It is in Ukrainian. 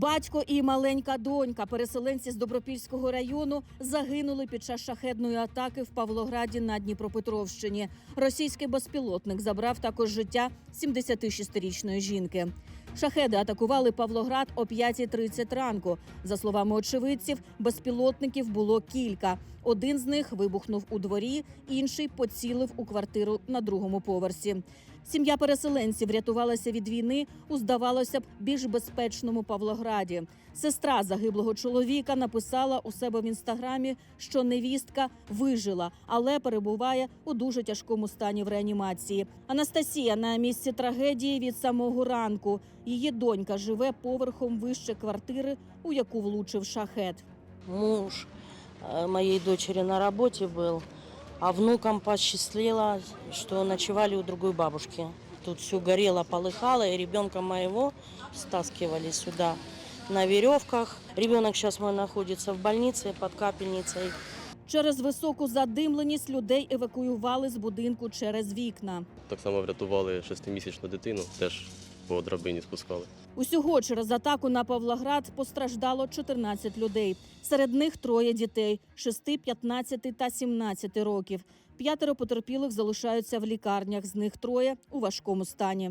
Батько і маленька донька, переселенці з Добропільського району, загинули під час шахедної атаки в Павлограді на Дніпропетровщині. Російський безпілотник забрав також життя 76-річної жінки. Шахеди атакували Павлоград о 5.30 ранку. За словами очевидців, безпілотників було кілька. Один з них вибухнув у дворі, інший поцілив у квартиру на другому поверсі. Сім'я переселенців врятувалася від війни у здавалося б більш безпечному Павлограді. Сестра загиблого чоловіка написала у себе в інстаграмі, що невістка вижила, але перебуває у дуже тяжкому стані в реанімації. Анастасія на місці трагедії від самого ранку. Її донька живе поверхом вище квартири, у яку влучив шахет. Муж э, моей дочери на работе был, а внукам посчастливило, что ночевали у другой бабушки. Тут все горело, полыхало, и ребенка моего стаскивали сюда на веревках. Ребенок сейчас мой находится в больнице под капельницей. Через високу задимленість людей евакуювали з будинку через вікна. Так само врятували шестимісячну дитину, теж по драбині спускали. Усього через атаку на Павлоград постраждало 14 людей. Серед них троє дітей 6, 15 та 17 років. П'ятеро потерпілих залишаються в лікарнях, з них троє у важкому стані.